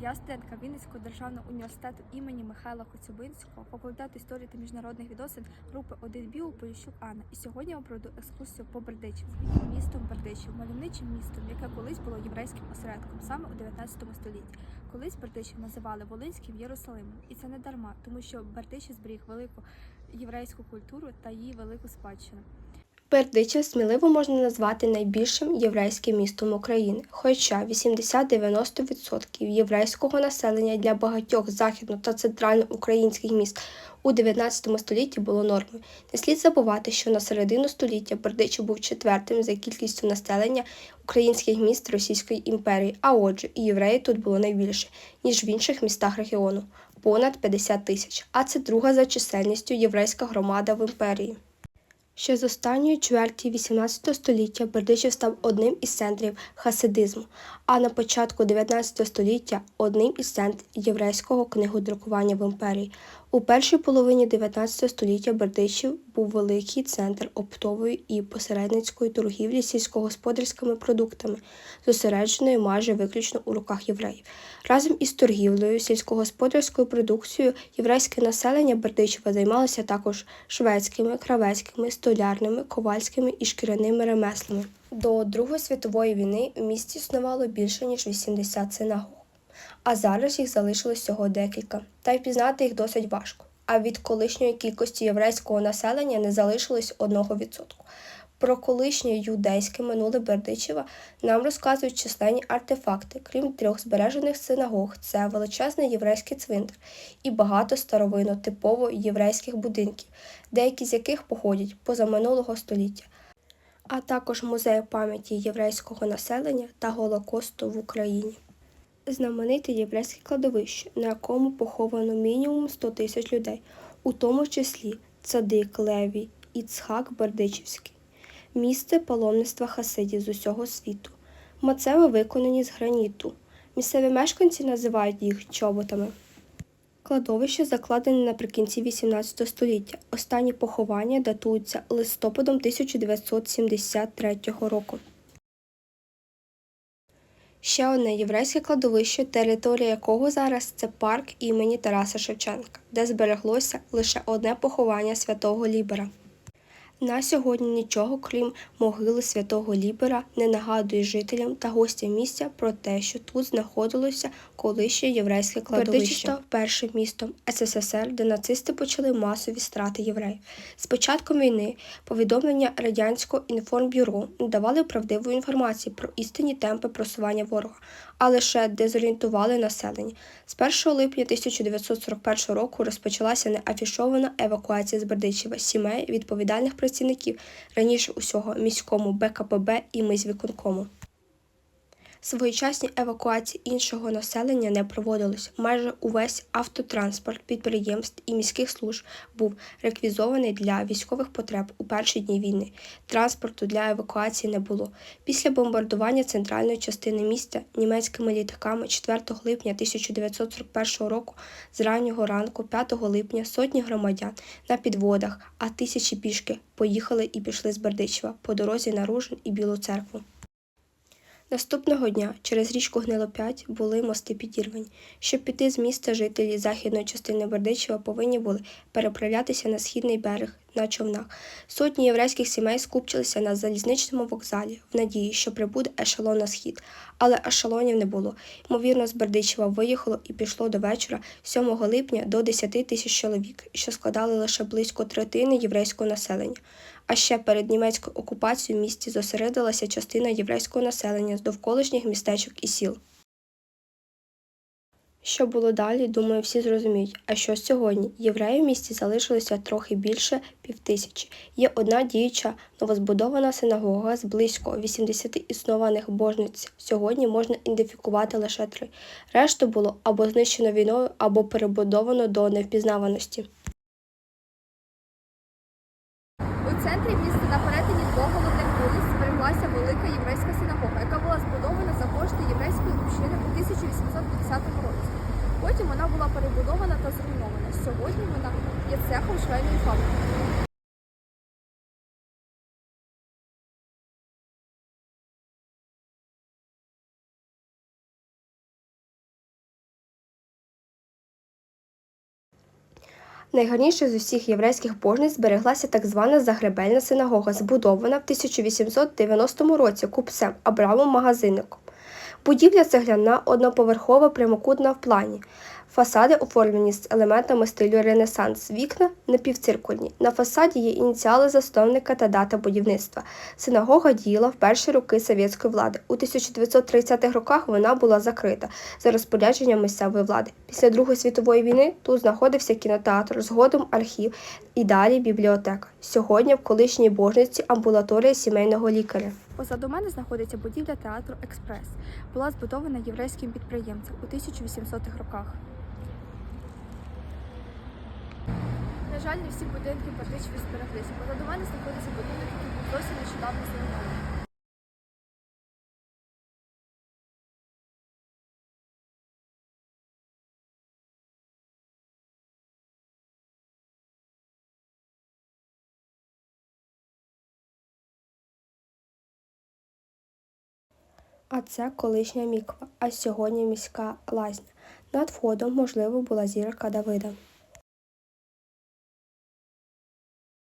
Я студентка Вінницького державного університету імені Михайла Коцюбинського, факультету історії та міжнародних відносин групи 1 біу Поліщук Анна. І сьогодні я проведу екскурсію по Бердичів. Містом Бердичів, мальовничим містом, яке колись було єврейським осередком саме у 19 столітті. Колись Бердичів називали Волинським Єрусалимом, і це не дарма, тому що Бердичів зберіг велику єврейську культуру та її велику спадщину. Бердичів сміливо можна назвати найбільшим єврейським містом України, хоча 80-90% єврейського населення для багатьох західно- та центральноукраїнських міст у 19 столітті було нормою. Не слід забувати, що на середину століття Бердичів був четвертим за кількістю населення українських міст Російської імперії, а отже, і євреїв тут було найбільше, ніж в інших містах регіону понад 50 тисяч, а це друга за чисельністю єврейська громада в імперії. Ще з останньої чверті XVIII століття Бердичів став одним із центрів хасидизму, а на початку 19 століття одним із центрів єврейського книгодрукування в імперії. У першій половині 19 століття Бердичів був великий центр оптової і посередницької торгівлі сільськогосподарськими продуктами, зосередженої майже виключно у руках євреїв. Разом із торгівлею сільськогосподарською продукцією єврейське населення Бердичева займалося також шведськими, кравецькими, столярними, ковальськими і шкіряними ремеслами. До Другої світової війни в місті існувало більше ніж 80 синагог, а зараз їх залишилось всього декілька, та й пізнати їх досить важко. А від колишньої кількості єврейського населення не залишилось 1%. Про колишнє юдейське минуле Бердичева нам розказують численні артефакти, крім трьох збережених синагог, це величезний єврейський цвинтар і багато старовинно типово єврейських будинків, деякі з яких походять позаминулого століття, а також музей пам'яті єврейського населення та Голокосту в Україні. Знамените єврейське кладовище, на якому поховано мінімум 100 тисяч людей, у тому числі Цадик Левій і Цхак Бердичівський місце паломництва хасидів з усього світу. Мацеви виконані з граніту. Місцеві мешканці називають їх чоботами. Кладовище закладене наприкінці 18 століття. Останні поховання датуються листопадом 1973 року. Ще одне єврейське кладовище, територія якого зараз це парк імені Тараса Шевченка, де збереглося лише одне поховання святого Лібера. На сьогодні нічого, крім могили святого Лібера, не нагадує жителям та гостям місця про те, що тут знаходилося колишнє єврейське кладовище. Першим містом СССР, де нацисти почали масові страти євреїв. З початком війни повідомлення радянського інформбюро не давали правдивої інформації про істинні темпи просування ворога, а лише дезорієнтували населення. З 1 липня 1941 року розпочалася неафішована евакуація з Бердичева сімей відповідальних працівників раніше усього міському БКПБ і міськвиконкому. Своєчасні евакуації іншого населення не проводились. Майже увесь автотранспорт підприємств і міських служб був реквізований для військових потреб у перші дні війни. Транспорту для евакуації не було. Після бомбардування центральної частини міста німецькими літаками 4 липня 1941 року з раннього ранку, 5 липня, сотні громадян на підводах, а тисячі пішки поїхали і пішли з Бердичева по дорозі на Ружин і Білу церкву. Наступного дня через річку Гнилоп'ять були мости підірвані. Щоб піти з міста, жителі західної частини Бердичева повинні були переправлятися на східний берег на човнах. Сотні єврейських сімей скупчилися на залізничному вокзалі в надії, що прибуде ешелон на схід. Але ешелонів не було. Ймовірно, з Бердичева виїхало і пішло до вечора 7 липня до 10 тисяч чоловік, що складали лише близько третини єврейського населення. А ще перед німецькою окупацією в місті зосередилася частина єврейського населення з довколишніх містечок і сіл. Що було далі, думаю, всі зрозуміють. А що сьогодні? Євреїв в місті залишилося трохи більше півтисячі. Є одна діюча новозбудована синагога з близько 80 існованих божниць. Сьогодні можна ідентифікувати лише три. Решту було або знищено війною, або перебудовано до невпізнаваності. У центрі міста на перетині двох збереглася велика єврейська синагога, яка була збудована за кошти єврейської общини у 1850 році. Потім вона була перебудована та зруйнована. Сьогодні вона є цехом швейної фабрики. Найгарніше з усіх єврейських божниць збереглася так звана Загребельна синагога, збудована в 1890 році купцем Абрамом Магазинником. Будівля цегляна, одноповерхова, прямокутна в плані. Фасади оформлені з елементами стилю Ренесанс, вікна напівциркульні. На фасаді є ініціали засновника та дата будівництва. Синагога діяла в перші роки совєтської влади. У 1930-х роках вона була закрита за розпорядженням місцевої влади. Після Другої світової війни тут знаходився кінотеатр, згодом архів і далі бібліотека. Сьогодні в колишній божниці амбулаторія сімейного лікаря. Позаду мене знаходиться будівля театру Експрес. Була збудована єврейським підприємцем у 1800-х роках. На жаль, не всі будинки Бердичеві збереглися. Позаду мене знаходиться будинок, який був досі нещодавно зруйнований. А це колишня міква, а сьогодні міська лазня. Над входом, можливо, була зірка Давида.